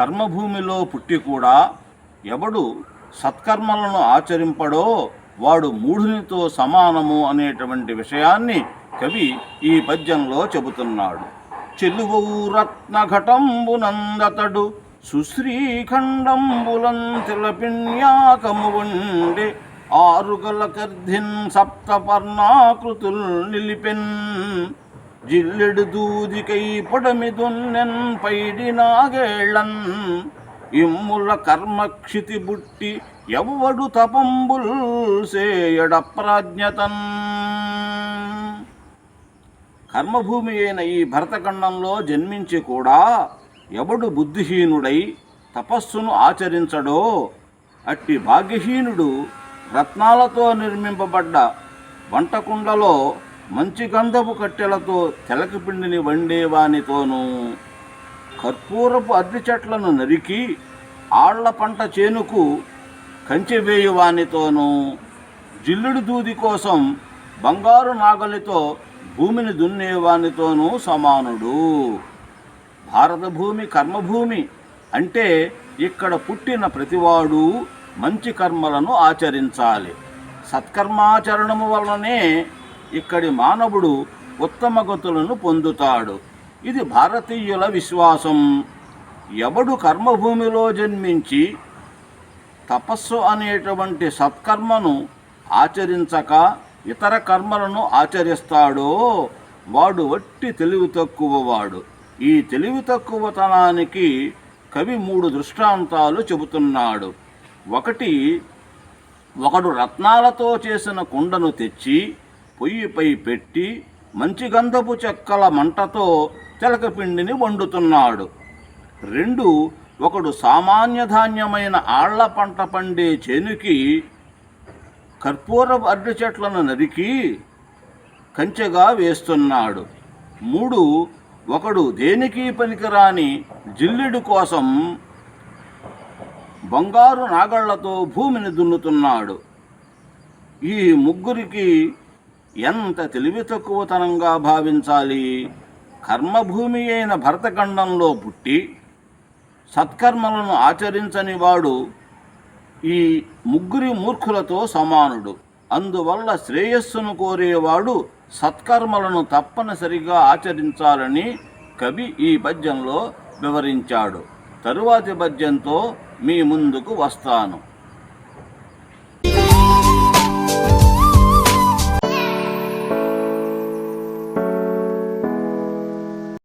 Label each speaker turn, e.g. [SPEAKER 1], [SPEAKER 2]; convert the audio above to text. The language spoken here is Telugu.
[SPEAKER 1] కర్మభూమిలో పుట్టి కూడా ఎవడు సత్కర్మలను ఆచరింపడో వాడు మూఢునితో సమానము అనేటువంటి విషయాన్ని కవి ఈ పద్యంలో చెబుతున్నాడు. చెలువవు రత్నఘటంబునందతడు సుశ్రీఖండంబులం తిలపిణ్యాకము ఉండే ఆరుగల కర్ధిన్ సప్తపర్ణాకృతుల్ నిలిపెన్ జిల్లెడు దూదికై పొడమి పైడి నాగేళన్. ఇమ్ముల కర్మక్షితి బుట్టి ఎవ్వడు తపంబుల్ సేయడ ప్రాజ్ఞతన్. కర్మభూమి అయిన ఈ భరతఖండంలో జన్మించి కూడా ఎవడు బుద్ధిహీనుడై తపస్సును ఆచరించడో అట్టి భాగ్యహీనుడు రత్నాలతో నిర్మింపబడ్డ వంటకుండలో మంచి గంధపు కట్టెలతో తెలకపిండిని వండేవానితోనూ కర్పూరపు అద్దె చెట్లను నరికి ఆళ్ళ పంట చేనుకు కంచె వేయువానితోనూ జిల్లుడు దూది కోసం బంగారు నాగలితో భూమిని దున్నేవానితోనూ సమానుడు. భారత భూమి కర్మభూమి అంటే ఇక్కడ పుట్టిన ప్రతివాడు మంచి కర్మలను ఆచరించాలి. సత్కర్మాచరణము వలననే ఇక్కడి మానవుడు ఉత్తమ గతులను పొందుతాడు. ఇది భారతీయుల విశ్వాసం. ఎవడు కర్మభూమిలో జన్మించి తపస్సు అనేటువంటి సత్కర్మను ఆచరించక ఇతర కర్మలను ఆచరిస్తాడో వాడు వట్టి తెలివి తక్కువవాడు. ఈ తెలివి తక్కువతనానికి కవి మూడు దృష్టాంతాలు చెబుతున్నాడు. ఒకటి ఒకడు రత్నాలతో చేసిన కుండను తెచ్చి పొయ్యిపై పెట్టి మంచి గంధపు చెక్కల మంటతో తెలకపిండిని వండుతున్నాడు. రెండు ఒకడు సామాన్య ధాన్యమైన ఆళ్ళ పంట పండే చేనుకి కర్పూరపు అరటి చెట్లను నరికి కంచెగా వేస్తున్నాడు. మూడు ఒకడు దేనికి పనికిరాని జిల్లిడు కోసం బంగారు నాగళ్ళతో భూమిని దున్నుతున్నాడు. ఈ ముగ్గురికి ఎంత తెలివి తక్కువతనంగా భావించాలి? కర్మభూమి అయిన భరతఖండంలో పుట్టి సత్కర్మలను ఆచరించని వాడు ఈ ముగ్గురి మూర్ఖులతో సమానుడు. అందువల్ల శ్రేయస్సును కోరేవాడు సత్కర్మలను తప్పనిసరిగా ఆచరించాలని కవి ఈ పద్యంలో వివరించాడు. తరువాతి పద్యంతో మీ ముందుకు వస్తాను.